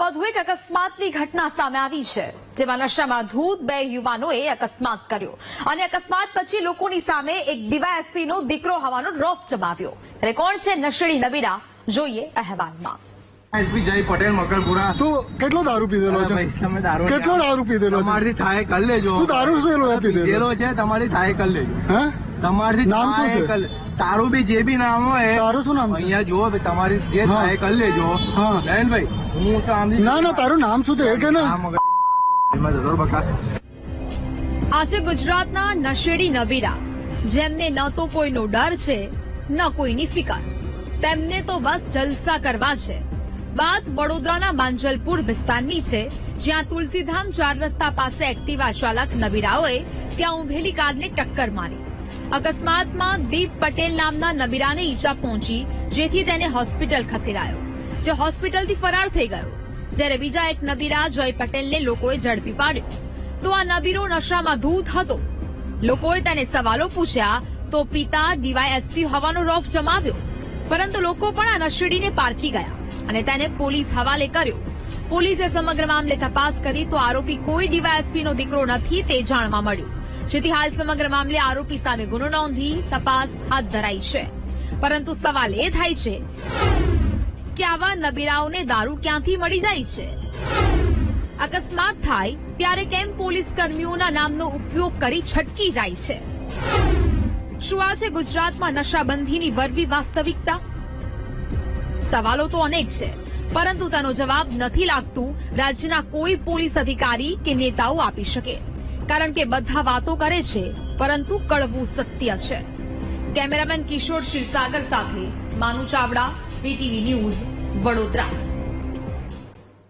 વધુ એક અકસ્માતની ઘટના સામે આવી છે જેમાં નશામાં ધૂત બે યુવાનોએ અકસ્માત કર્યો. અને અકસ્માત પછી લોકોની સામે એક ડીવાયએસપીનો દીકરો હોવાનો રોફ જમાવ્યો. અરે કોણ છે નશેડી નબીરા જોઈએ અહેવાલમાં. એસપી જય પટેલ મકરપુરા. તું કેટલો દારૂ પીધેલો છે? ભાઈ, તમે દારૂ કેટલો દારૂ પીધેલો છે? તમારથી થાય કરી લેજો. તું દારૂ? પીધેલો. છે તમારી થાય કરી લેજો. હે? તમારથી નામ શું છે? તારું બી જે બી નામ હોય તારું શું નામ અહીંયા જુઓ તમારી જે થાય કરી લેજો. હા. ભાઈ હું તો આમ ના ના તારું નામ શું છે? એ કે ને? ગુજરાતના નશેડી નબીરા જેમને ન તો કોઈનો ડર છે ન કોઈની ફિકર. તેમને તો બસ જલસા કરવા છે. વાત વડોદરાના માંજલપુર વિસ્તારની છે જ્યાં તુલસીધામ ચાર રસ્તા પાસે એક્ટિવા ચાલક નબીરાઓએ ત્યાં ઉભેલી કારને ટક્કર મારી. અકસ્માતમાં દીપ પટેલ નામના નબીરાને ઈજા પહોંચી, જેથી તેને હોસ્પિટલ ખસેડાયો, જે હોસ્પિટલથી ફરાર થઈ ગયો. જ્યારે બીજા એક નબીરા જય પટેલને લોકોએ ઝડપી પાડ્યો. તો આ નબીરો નશામાં ધૂત હતો. લોકોએ તેને સવાલો પૂછ્યા, તો પિતા ડીવાયએસપી હોવાનો રોફ જમાવ્યો. પરંતુ લોકો પણ આ નશેડીને પારખી ગયા અને તેને પોલીસ હવાલે કર્યો. પોલીસે સમગ્ર મામલે તપાસ કરી તો આરોપી કોઈ ડીવાયએસપી નો દીકરો નથી તે જાણવા મળ્યું. જેથી હાલ સમગ્ર મામલે આરોપી સામે ગુનો નોંધી તપાસ હાથ ધરાઈ છે. પરંતુ સવાલ એ થાય છે કે આવા નબીરાઓને દારૂ ક્યાંથી મળી જાય છે? અકસ્માત થાય ત્યારે કેમ પોલીસ કર્મીઓના નામનો ઉપયોગ કરી છટકી જાય છે? શું આ છે ગુજરાતમાં નશાબંધીની વરવી વાસ્તવિકતા? સવાલો તો અનેક છે, પરંતુ તેનો જવાબ નથી લાગતું રાજ્યના કોઈ પોલીસ અધિકારી કે નેતાઓ આપી શકે. કારણ કે બધા વાતો કરે છે, પરંતુ કડવું સત્ય છે. કેમેરામેન કિશોર ક્ષીરસાગર સાથે માનુ ચાવડા, વીટીવી ન્યૂઝ વડોદરા.